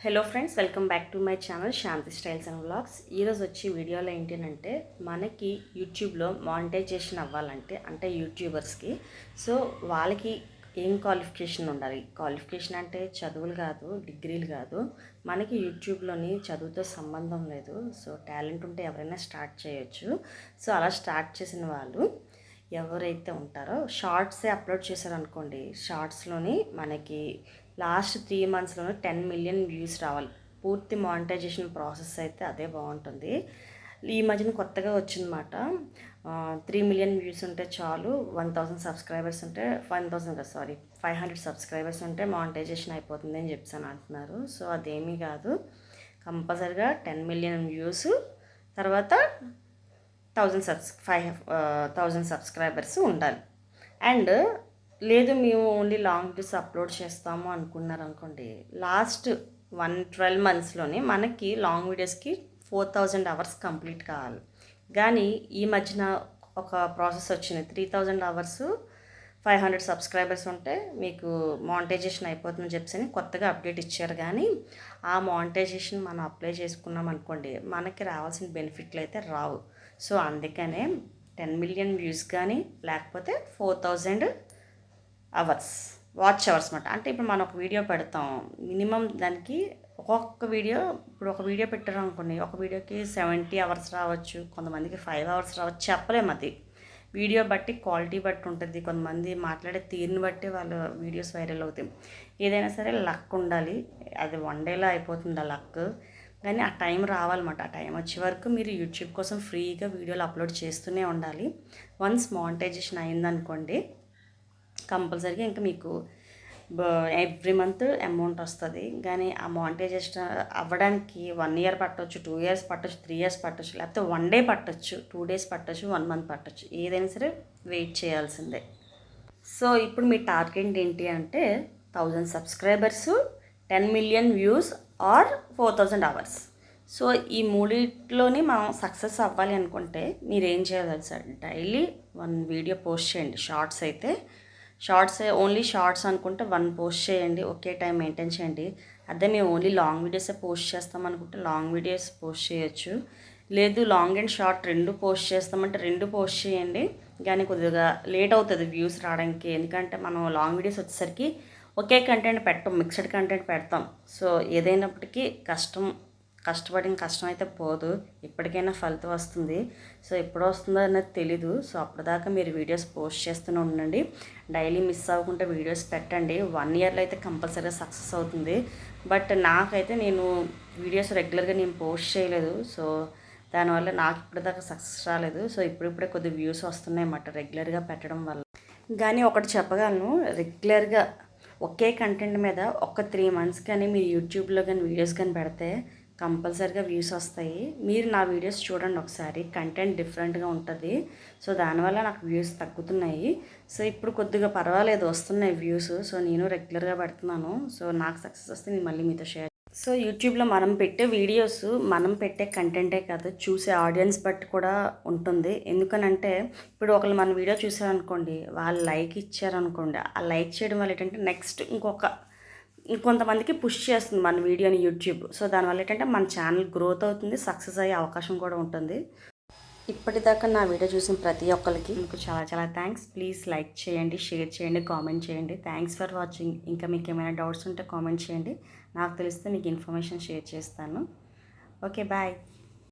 Hello friends welcome back to my channel Shanti styles and vlogs ఈరోజు వచ్చి వీడియోలో ఏంటంటే మనకి యూట్యూబ్లో మానిటైజేషన్ అవ్వాలంటే అంటే యూట్యూబర్స్కి సో వాళ్ళకి ఏం క్వాలిఫికేషన్ ఉండాలి? క్వాలిఫికేషన్ అంటే చదువులు కాదు డిగ్రీలు కాదు. మనకి యూట్యూబ్లోని చదువుతో సంబంధం లేదు. సో టాలెంట్ ఉంటే ఎవరైనా స్టార్ట్ చేయొచ్చు. సో అలా స్టార్ట్ చేసిన వాళ్ళు ఎవరైతే ఉంటారో షార్ట్సే అప్లోడ్ చేశారనుకోండి షార్ట్స్లోని మనకి లాస్ట్ త్రీ మంత్స్లోనే టెన్ మిలియన్ వ్యూస్ రావాలి. పూర్తి మానిటైజేషన్ ప్రాసెస్ అయితే అదే బాగుంటుంది. ఈ మధ్యన కొత్తగా వచ్చిందన్నమాట. త్రీ మిలియన్ వ్యూస్ ఉంటే చాలు వన్ థౌసండ్ సబ్స్క్రైబర్స్ ఉంటే one thousand sorry five hundred subscribers ఉంటే మానిటైజేషన్ అయిపోతుంది అని చెప్పాను అంటున్నారు. సో అదేమీ కాదు. కంపల్సరిగా టెన్ మిలియన్ వ్యూస్ తర్వాత thousand subs five thousand subscribers ఉండాలి. అండ్ లేదు మేము ఓన్లీ లాంగ్ వీడియోస్ అప్లోడ్ చేస్తాము అనుకున్నారు అనుకోండి లాస్ట్ వన్ ట్వెల్వ్ మంత్స్లోనే మనకి లాంగ్ వీడియోస్కి ఫోర్ థౌజండ్ అవర్స్ కంప్లీట్ కావాలి. కానీ ఈ మధ్యన ఒక ప్రాసెస్ వచ్చింది. Three thousand hours five hundred subscribers ఉంటే మీకు మానిటైజేషన్ అయిపోతుందని చెప్పేసి కొత్తగా అప్డేట్ ఇచ్చారు. కానీ ఆ మానిటైజేషన్ మనం అప్లై చేసుకున్నాం అనుకోండి మనకి రావాల్సిన బెనిఫిట్లు అయితే రావు. సో అందుకనే టెన్ మిలియన్ వ్యూస్ కానీ లేకపోతే four thousand hours watch hours అనమాట అంటే ఇప్పుడు మనం ఒక వీడియో పెడతాం మినిమం దానికి ఒక్కొక్క వీడియో ఇప్పుడు ఒక వీడియో పెట్టారు అనుకోండి ఒక వీడియోకి సెవెంటీ అవర్స్ రావచ్చు కొంతమందికి ఫైవ్ అవర్స్ రావచ్చు చెప్పలేము అది. వీడియో బట్టి క్వాలిటీ బట్టి ఉంటుంది. కొంతమంది మాట్లాడే తీరుని బట్టి వాళ్ళ వీడియోస్ వైరల్ అవుతాయి. ఏదైనా సరే లక్ ఉండాలి. అది వన్ డేలో అయిపోతుంది ఆ లక్. కానీ ఆ టైం రావాలన్నమాట. ఆ టైం వచ్చే వరకు మీరు యూట్యూబ్ కోసం ఫ్రీగా వీడియోలు అప్లోడ్ చేస్తూనే ఉండాలి. వన్స్ మానిటైజేషన్ అయిందనుకోండి కంపల్సరీగా ఇంకా మీకు ఎవ్రీ మంత్ అమౌంట్ వస్తుంది. కానీ ఆ మానిటైజేషన్ అవ్వడానికి వన్ ఇయర్ పట్టవచ్చు టూ ఇయర్స్ పట్టవచ్చు త్రీ ఇయర్స్ పట్టవచ్చు లేకపోతే వన్ డే పట్టవచ్చు టూ డేస్ పట్టవచ్చు వన్ మంత్ పట్టవచ్చు ఏదైనా సరే వెయిట్ చేయాల్సిందే. సో ఇప్పుడు మీ టార్గెట్ ఏంటి అంటే thousand subscribers ten million views or four thousand hours so ఈ మూడిట్లోని మనం సక్సెస్ అవ్వాలి అనుకుంటే మీరు ఏం చేయాలి sir daily one video post చేయండి. షార్ట్స్ అయితే షార్ట్స్ ఓన్లీ షార్ట్స్ అనుకుంటే వన్ పోస్ట్ చేయండి ఒకే టైం మెయింటైన్ చేయండి. అదే మేము ఓన్లీ లాంగ్ వీడియోసే పోస్ట్ చేస్తాం అనుకుంటే లాంగ్ వీడియోస్ పోస్ట్ చేయొచ్చు. లేదు లాంగ్ అండ్ షార్ట్ రెండు పోస్ట్ చేస్తామంటే రెండు పోస్ట్ చేయండి. కానీ కొద్దిగా లేట్ అవుతుంది వ్యూస్ రావడానికి. ఎందుకంటే మనం లాంగ్ వీడియోస్ వచ్చేసరికి ఒకే కంటెంట్ పెట్టం మిక్స్డ్ కంటెంట్ పెడతాం. సో ఏదైనప్పటికీ కష్టం కష్టపడిన కష్టం అయితే పోదు. ఇప్పటికైనా ఫలితం వస్తుంది. సో ఎప్పుడు వస్తుందో అనేది తెలీదు. సో అప్పటిదాకా మీరు వీడియోస్ పోస్ట్ చేస్తూనే ఉండండి. డైలీ మిస్ అవ్వకుండా వీడియోస్ పెట్టండి. వన్ ఇయర్లో అయితే కంపల్సరీగా సక్సెస్ అవుతుంది. బట్ నాకైతే నేను వీడియోస్ రెగ్యులర్గా నేను పోస్ట్ చేయలేదు. సో దానివల్ల నాకు ఇప్పటిదాకా సక్సెస్ రాలేదు. సో ఇప్పుడిప్పుడే కొద్ది వ్యూస్ వస్తున్నాయి అన్నమాట రెగ్యులర్గా పెట్టడం వల్ల. కానీ ఒకటి చెప్పగలను. రెగ్యులర్గా ఒకే కంటెంట్ మీద ఒక త్రీ మంత్స్ కానీ మీరు యూట్యూబ్లో కానీ వీడియోస్ కానీ పెడితే కంపల్సరిగా వ్యూస్ వస్తాయి. మీరు నా వీడియోస్ చూడండి ఒకసారి. కంటెంట్ డిఫరెంట్గా ఉంటుంది. సో దానివల్ల నాకు వ్యూస్ తగ్గుతున్నాయి. సో ఇప్పుడు కొద్దిగా పర్వాలేదు. వస్తున్నాయి వ్యూస్. సో నేను రెగ్యులర్గా పెడుతున్నాను. సో నాకు సక్సెస్ వస్తే నేను మళ్ళీ మీతో షేర్ సో యూట్యూబ్లో మనం పెట్టే వీడియోస్ మనం పెట్టే కంటెంటే కాదు చూసే ఆడియన్స్ బట్టి కూడా ఉంటుంది. ఎందుకనంటే ఇప్పుడు ఒకళ్ళు మన వీడియో చూసారనుకోండి వాళ్ళు లైక్ ఇచ్చారనుకోండి ఆ లైక్ చేయడం వల్ల ఏంటంటే నెక్స్ట్ ఇంకొక ఇంకొంతమందికి పుష్ చేస్తుంది మన వీడియోని యూట్యూబ్ సో దానివల్ల ఏంటంటే మన ఛానల్ గ్రోత్ అవుతుంది సక్సెస్ అయ్యే అవకాశం కూడా ఉంటుంది. ఇప్పటిదాకా నా వీడియో చూసిన ప్రతి ఒక్కరికి మీకు చాలా చాలా థ్యాంక్స్ ప్లీజ్ లైక్ చేయండి షేర్ చేయండి కామెంట్ చేయండి. థ్యాంక్స్ ఫర్ వాచింగ్ ఇంకా మీకు ఏమైనా డౌట్స్ ఉంటే కామెంట్ చేయండి. నాకు తెలిస్తే మీకు ఇన్ఫర్మేషన్ షేర్ చేస్తాను. Okay bye